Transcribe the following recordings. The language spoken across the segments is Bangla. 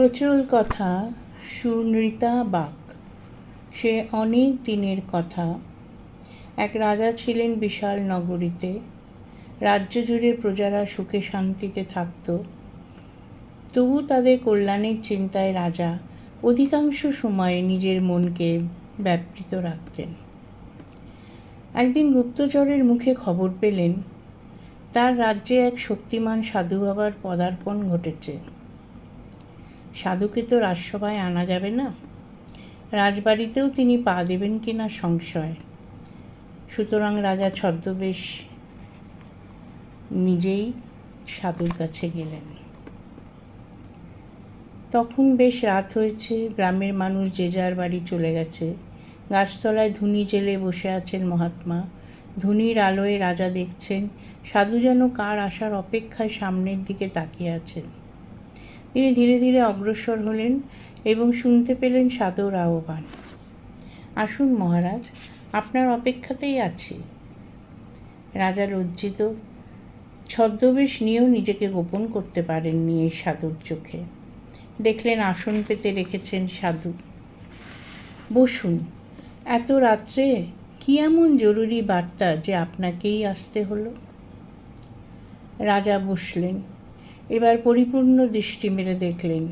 প্রচল কথা সুনৃতা বাক সে অনেক দিনের কথা। এক রাজা ছিলেন বিশাল নগরীতে। রাজ্য জুড়ে প্রজারা সুখে শান্তিতে থাকত। তবু তাদের কল্যাণের চিন্তায় রাজা অধিকাংশ সময়ে নিজের মনকে ব্যাপৃত রাখতেন। একদিন গুপ্তচরের মুখে খবর পেলেন, তার রাজ্যে এক শক্তিমান সাধু বাবার পদার্পণ ঘটেছে। সাধুকে তো রাজসভায় আনা যাবে না। রাজবাড়িতেও তিনি পা দেবেন কিনা সংশয়। সুতরাং রাজা ছদ্মবেশ নিজেই সাধুর কাছে গেলেন। তখন বেশ রাত হয়েছে, গ্রামের মানুষ যে যার বাড়ি চলে গেছে। গাছতলায় ধুনি জেলে বসে আছেন মহাত্মা। ধুনির আলোয় রাজা দেখছেন, সাধু যেন কার আসার অপেক্ষায় সামনের দিকে তাকিয়ে আছেন। তিনি ধীরে ধীরে অগ্রসর হলেন এবং শুনতে পেলেন সাধুর আহ্বান। আসুন মহারাজ, আপনার অপেক্ষাতেই আছি। রাজা লজ্জিত, ছদ্মবেশ নিয়েও নিজেকে গোপন করতে পারেননি এই সাধুর চোখে। দেখলেন আসন পেতে রেখেছেন সাধু। বসুন, এত রাত্রে কি এমন জরুরি বার্তা যে আপনাকেই আসতে হলো? রাজা বসলেন এবার পরিপূর্ণ দৃষ্টি মেলে দেখলেন।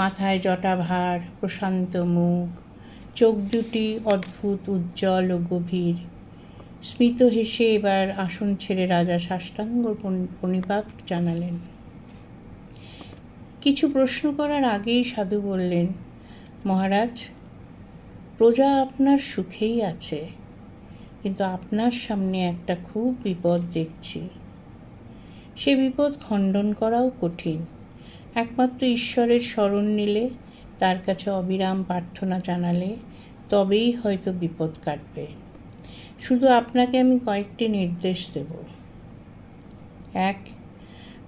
মাথায় জটাভার প্রশান্ত মুখ, চোখ দুটি অদ্ভুত, উজ্জ্বল ও গভীর। স্মিত হেসে এবার আসন ছেড়ে রাজা সাষ্টাঙ্গ পণিপাত জানালেন। কিছু প্রশ্ন করার আগেই সাধু বললেন, মহারাজ, প্রজা আপনার সুখেই আছে, কিন্তু আপনার সামনে একটা খুব বিপদ দেখছি। সে বিপদ খণ্ডন করাও কঠিন। একমাত্র ঈশ্বরের স্মরণ নিলে, তার কাছে অবিরাম প্রার্থনা জানালে, তবেই হয়তো বিপদ কাটবে। শুধু আপনাকে আমি কয়েকটি নির্দেশ দেব। এক,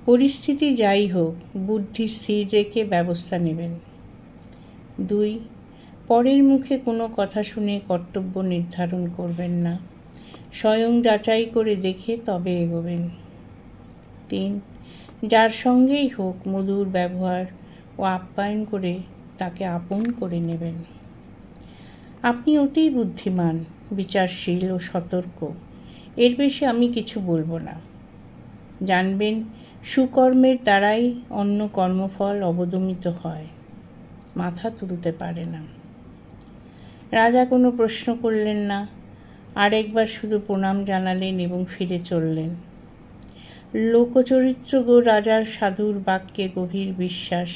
পরিস্থিতি যাই হোক, বুদ্ধি স্থির রেখে ব্যবস্থা নেবেন। দুই, পরের মুখে কোনো কথা শুনে কর্তব্য নির্ধারণ করবেন না। স্বয়ং যাচাই করে দেখে তবে এগোবেন। তিন যার সঙ্গেই হোক মধুর ব্যবহার ও আপ্যায়ন করে তাকে আপন করে নেবেন। আপনি অতি বুদ্ধিমান, বিচারশীল ও সতর্ক। এর বেশি আমি কিছু বলব না। জানবেন, সুকর্মের দ্বারাই অন্য কর্মফল অবদমিত হয়। মাথা তুলতে পারে না। রাজা কোনো প্রশ্ন করলেন না। আরেকবার শুধু প্রণাম জানালেন এবং ফিরে চললেন। লোকচরিত্র গো রাজার সাধুর বাক্যে গভীর বিশ্বাস।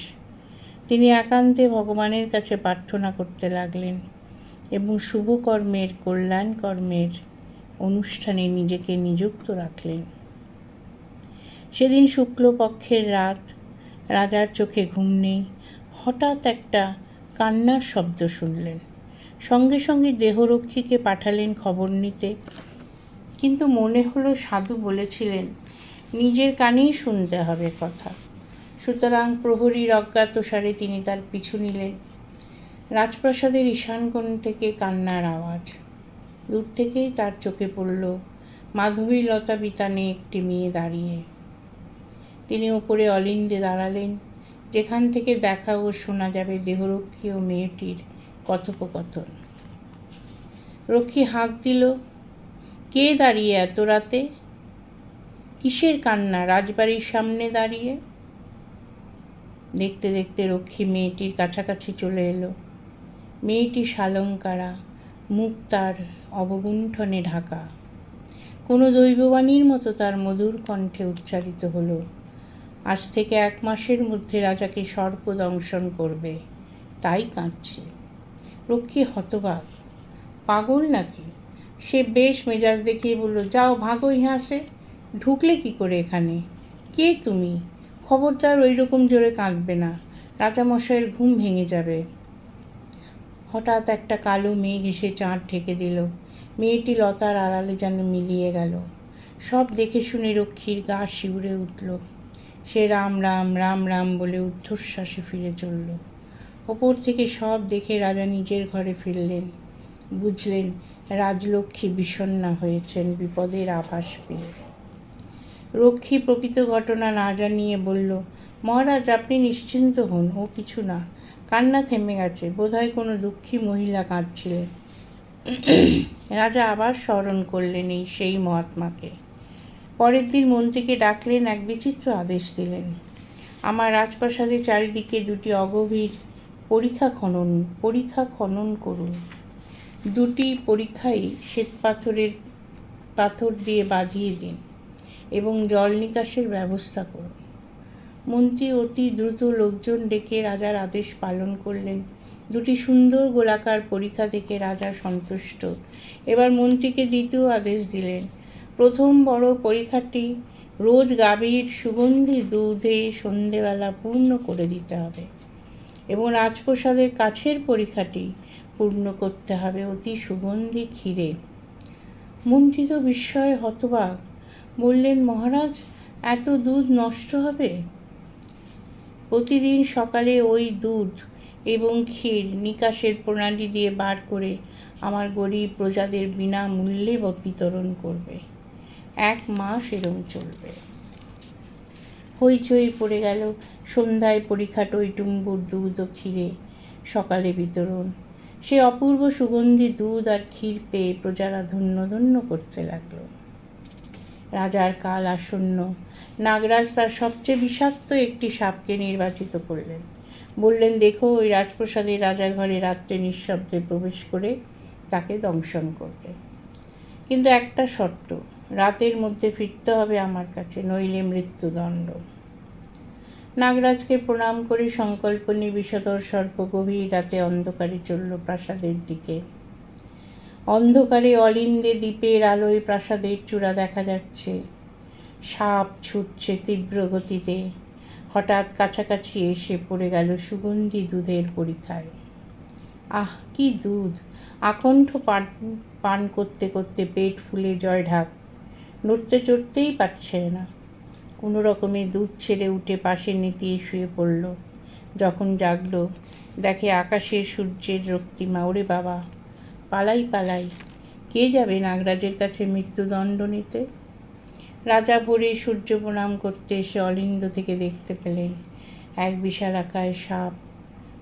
তিনি একান্তে ভগবানের কাছে প্রার্থনা করতে লাগলেন এবং শুভকর্মের কল্যাণ কর্মের অনুষ্ঠানে নিজেকে নিযুক্ত রাখলেন। সেদিন শুক্লপক্ষের রাত, রাজার চোখে ঘুম নেই, হঠাৎ একটা কান্নার শব্দ শুনলেন। সঙ্গে সঙ্গে দেহরক্ষীকে পাঠালেন খবর নিতে, কিন্তু মনে হলো সাধু বলেছিলেন নিজের কানেই শুনতে হবে কথা। সুতরাং প্রহরীর অজ্ঞাতসারে তিনি তার পিছু নিলেন। রাজপ্রাসাদের ঈশানকোণ থেকে কান্নার আওয়াজ। দূর থেকেই তার চোখে পড়ল মাধবী লতা বিতানে একটি মেয়ে দাঁড়িয়ে। তিনি ওপরে অলিন্দে দাঁড়ালেন, যেখান থেকে দেখা ও শোনা যাবে দেহরক্ষী ও মেয়েটির কথোপকথন। রক্ষী হাঁক দিল, কে দাঁড়িয়ে এত রাতে? কিসের কান্না? রাজবাড়ির সামনে দাঁড়িয়ে। দেখতে দেখতে রক্ষী মেয়েটির কাছাকাছি চলে এলো। মেয়েটি শালঙ্কারা মুখ তার অবগুণ্ঠনে ঢাকা। কোনো দৈববাণীর মতো তার মধুর কণ্ঠে উচ্চারিত হলো, আজ থেকে এক মাসের মধ্যে রাজাকে সর্প দংশন করবে। তাই কাঁদছে। রক্ষী হতবাক, পাগল নাকি? সে বেশ মেজাজ দেখিয়ে বলল, যাও ভাগো ইহাসে ঢুকলে কি করে এখানে? কে তুমি? খবরদার ওই রকম জোরে কাঁদবে না। রাজামশাইয়ের ঘুম ভেঙে যাবে। হঠাৎ একটা কালো মেঘ এসে চাঁদ ঢেকে দিল। মেয়েটি লতার আড়ালে যেন মিলিয়ে গেল। সব দেখে শুনে রক্ষীর গা শিউরে উঠল। সে রাম রাম রাম রাম বলে ঊর্ধ্বশ্বাসে ফিরে চলল। ওপর থেকে সব দেখে রাজা নিজের ঘরে ফিরলেন। বুঝলেন, রাজলক্ষ্মী বিষণ্ণা হয়েছেন বিপদের আভাস পেয়ে। রক্ষী প্রকৃত ঘটনা না জানিয়ে বলল, মহারাজ, আপনি নিশ্চিন্ত হন, ও কিছু না। কান্না থেমে গেছে, বোধহয় কোনো দুঃখী মহিলা কাঁদছিলেন। রাজা আবার স্মরণ করলেন এই সেই মহাত্মাকে। পরের দিন মন্ত্রীকে ডাকলেন, এক বিচিত্র আদেশ দিলেন। আমার রাজপ্রাসাদের চারিদিকে দুটি অগভীর পরীক্ষা খনন পরীক্ষা খনন করুন। দুটি পরীক্ষাই শ্বেত পাথরের পাথর দিয়ে বাঁধিয়ে দিন। এবং জল নিকাশের ব্যবস্থা করুন। মন্ত্রী অতি দ্রুত লোকজন ডেকে রাজার আদেশ পালন করলেন। দুটি সুন্দর গোলাকার পরীক্ষা দেখে রাজা সন্তুষ্ট। এবার মন্ত্রীকে দ্বিতীয় আদেশ দিলেন। প্রথম বড় পরীক্ষাটি রোজ গাভীর সুগন্ধি দুধে সন্ধেবেলা পূর্ণ করে দিতে হবে এবং রাজপ্রসাদের কাছের পরীক্ষাটি পূর্ণ করতে হবে অতি সুগন্ধি ক্ষীরে। মন্ত্রী তো বিস্ময়ে হতবাক। বললেন, মহারাজ, এত দুধ নষ্ট হবে? প্রতিদিন সকালে ওই দুধ এবং ক্ষীর নিকাশের প্রণালী দিয়ে বার করে আমার গরিব প্রজাদের বিনামূল্যে বিতরণ করবে। এক মাস এরম চলবে। হইচই পড়ে গেল। সন্ধ্যায় পরীক্ষা টইটুম্বুর দুধ ও ক্ষীরে সকালে বিতরণ। সে অপূর্ব সুগন্ধি দুধ আর ক্ষীর পেয়ে প্রজারা ধন্য ধন্য করতে লাগল। রাজার কাল আসন্ন। নাগরাজ তার সবচেয়ে বিষাক্ত একটি সাপকে নির্বাচিত করলেন। বললেন, দেখো, ওই রাজপ্রসাদের রাজার ঘরে রাত্রে নিঃশব্দে প্রবেশ করে তাকে দংশন করবে। কিন্তু একটা শর্ত, রাতের মধ্যে ফিরতে হবে আমার কাছে, নইলে মৃত্যুদণ্ড নাগরাজকে প্রণাম করে সংকল্প নিয়ে বিষধর সর্প গভীর রাতে অন্ধকারে চলল প্রাসাদের দিকে। অন্ধকারে অলিন্দে দ্বীপের আলোয় প্রাসাদের চূড়া দেখা যাচ্ছে। সাপ ছুটছে তীব্র গতিতে। হঠাৎ কাছাকাছি এসে পড়ে গেল সুগন্ধি দুধের পরীক্ষায়। আহ, কি দুধ! আকণ্ঠ পান পান করতে করতে পেট ফুলে জয় ঢাক নড়তে চড়তেই পারছে না। কোনো রকমে দুধ ছেড়ে উঠে পাশে নিতিয়ে শুয়ে পড়ল। যখন জাগলো, দেখে আকাশে সূর্যের রক্তিমা, ওরে বাবা! পালাই পালাই। কে যাবে নাগরাজের কাছে মৃত্যুদণ্ড নিতে? রাজা ভোরে সূর্য প্রণাম করতে এসে অলিন্দ থেকে দেখতে পেলেন, এক বিশাল আকায় সাপ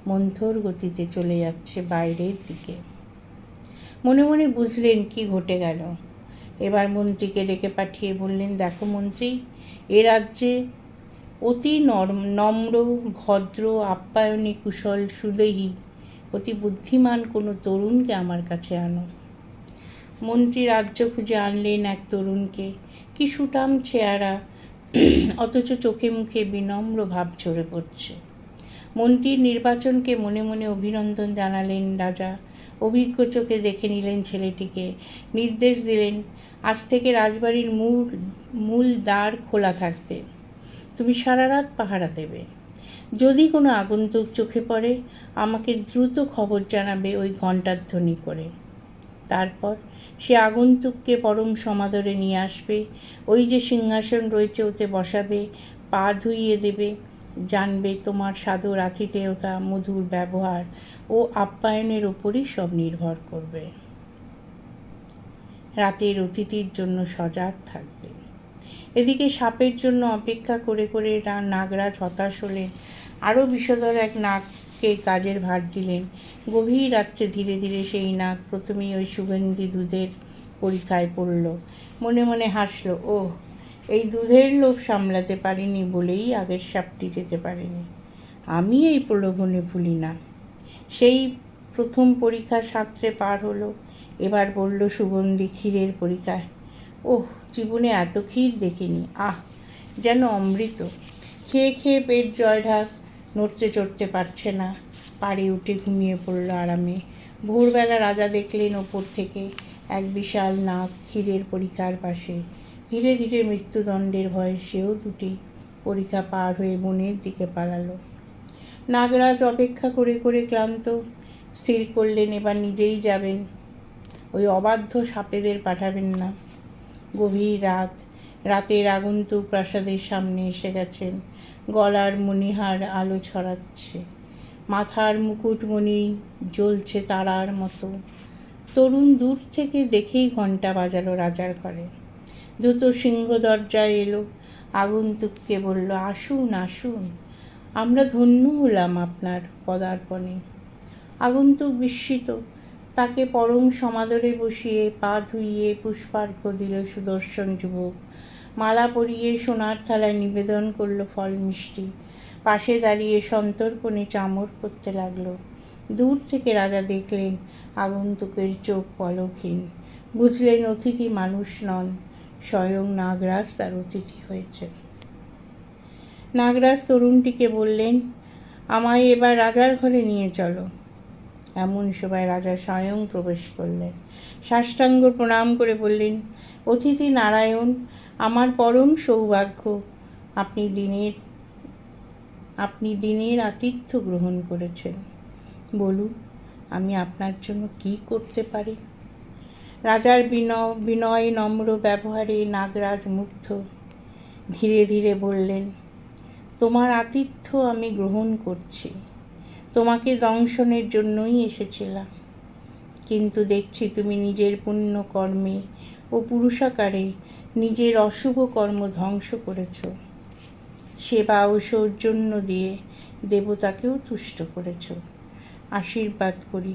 মন্থর গতিতে চলে যাচ্ছে বাইরের দিকে। মনে মনে বুঝলেন কি ঘটে গেল। এবার মন্ত্রীকে ডেকে পাঠিয়ে বললেন, দেখো মন্ত্রী, এ রাজ্যে অতি নম্র, ভদ্র আপ্যায়নী কুশল, সুদেহী অতি বুদ্ধিমান কোনো তরুণকে আমার কাছে আনো। মন্ত্রী রাজ্য খুঁজে আনলেন এক তরুণকে। কি সুটাম চেহারা, অথচ চোখে মুখে বিনম্র ভাব ঝরে পড়ছে। মন্ত্রীর নির্বাচনকে মনে মনে অভিনন্দন জানালেন রাজা। অভিজ্ঞ চোখে দেখে নিলেন ছেলেটিকে। নির্দেশ দিলেন, আজ থেকে রাজবাড়ির মূল মূল দ্বার খোলা থাকবে। তুমি সারা রাত পাহারা দেবে। যদি কোনো আগন্তুক চোখে পড়ে, আমাকে দ্রুত খবর জানাবে ওই ঘণ্টার ধ্বনি করে। তারপর সে আগন্তুককে পরম সমাদরে নিয়ে আসবে, ওই যে সিংহাসন রয়েছে ওতে বসাবে, পা ধুইয়ে দেবে, জানবে তোমার সাধুর আতিথেয়তা, মধুর ব্যবহার ও আপ্যায়নের ওপরই সব নির্ভর করবে। রাতের অতিথির জন্য সজাগ থাকবে। এদিকে সাপের জন্য অপেক্ষা করে করে নাগরাজ হতাশ হলেন আরও বিষধর এক নাককে কাজের ভার দিলেন। গভীর রাত্রে ধীরে ধীরে সেই নাক প্রথমেই ওই সুগন্ধি দুধের পরীক্ষায় পড়ল। মনে মনে হাসল ও এই দুধের লোভ সামলাতে পারিনি বলেই আগের সাপটি যেতে পারেনি। আমি এই প্রলোভনে ভুলি না। সেই প্রথম পরীক্ষা সাঁতরে পার হলো। এবার বলল সুগন্ধি ক্ষীরের পরীক্ষায়, ওহ, জীবনে এত ক্ষীর দেখিনি। আহ, যেন অমৃত। খেয়ে খেয়ে পেট জয় ঢাক নড়তে চড়তে পারছে না। পাড়ে উঠে ঘুমিয়ে পড়ল আরামে। ভোরবেলা রাজা দেখলেন ওপর থেকে এক বিশাল নাক ক্ষীরের পরীক্ষার পাশে। ধীরে ধীরে মৃত্যুদণ্ডের ভয়ে সেও দুটি পরীক্ষা পার হয়ে বনের দিকে পালালো। নাগরাজ অপেক্ষা করে করে ক্লান্ত স্থির করলেন, এবার নিজেই যাবেন। ওই অবাধ্য সাপেদের পাঠাবেন না। গভীর রাত, রাতের আগন্তুক প্রাসাদের সামনে এসে গেছেন। গলার মণিহার আলো ছড়াচ্ছে। মাথার মুকুটমণি জ্বলছে তারার মতো। তরুণ দূর থেকে দেখেই ঘণ্টা বাজালো রাজার ঘরে। দ্রুত সিংহ দরজায় এলো। আগন্তুককে বলল, আসুন আসুন। আমরা ধন্য হলাম আপনার পদার্পণে। আগন্তুক বিস্মিত। তাকে পরম সমাদরে বসিয়ে পা ধুইয়ে পুষ্পার্ঘ্য দিল সুদর্শন যুবক। মালা পরিয়ে সোনার থালায় নিবেদন করল ফল মিষ্টি। পাশে দাঁড়িয়ে সন্তর্পণে চামর করতে লাগল। দূর থেকে রাজা দেখলেন আগন্তুকের চোখ পলকহীন। বুঝলেন অতিথি মানুষ নন, স্বয়ং নাগরাজ তার অতিথি হয়েছে। নাগরাজ তরুণটিকে বললেন, আমায় এবার রাজার ঘরে নিয়ে চলো। এমন সময় রাজা স্বয়ং প্রবেশ করলেন। সাষ্টাঙ্গ প্রণাম করে বললেন, অতিথি নারায়ণ, আমার পরম সৌভাগ্য, আপনি দিনের আপনি দিনের আতিথ্য গ্রহণ করেছেন। বলুন, আমি আপনার জন্য কি করতে পারি? রাজার বিনয় বিনয় নম্র ব্যবহারে নাগরাজ মুগ্ধ। ধীরে ধীরে বললেন, তোমার আতিথ্য আমি গ্রহণ করছি। তোমাকে দংশনের জন্যই এসেছিলাম। কিন্তু দেখছি তুমি নিজের পুণ্য কর্মে ও পুরুষাকারে নিজের অশুভ কর্ম ধ্বংস করেছ। সেবা ও সৌজন্য দিয়ে দেবতাকেও তুষ্ট করেছ। আশীর্বাদ করি,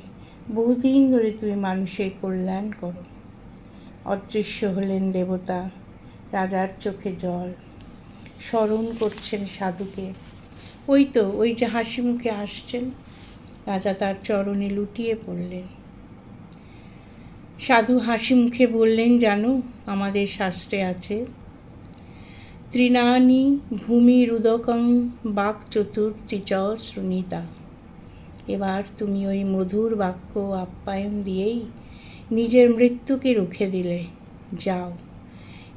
বহুদিন ধরে তুমি মানুষের কল্যাণ করো। অদৃশ্য হলেন দেবতা, রাজার চোখে জল। স্মরণ করছেন সাধুকে ওই তো ওই যে হাসি মুখে আসছেন। রাজা তার চরণে লুটিয়ে পড়লেন। সাধু হাসি মুখে বললেন, জানো, আমাদের শাস্ত্রে আছে তৃণানি ভূমি রুদকং বাক চতুর্থী চ শ্রুণিতা। এবার তুমি ওই মধুর বাক্য আপ্যায়ন দিয়েই নিজের মৃত্যুকে রুখে দিলে, যাও।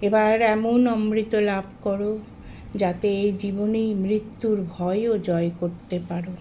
এবার এমন অমৃত লাভ করো যাতে এই জীবনেই মৃত্যুর ভয়ও জয় করতে পারো।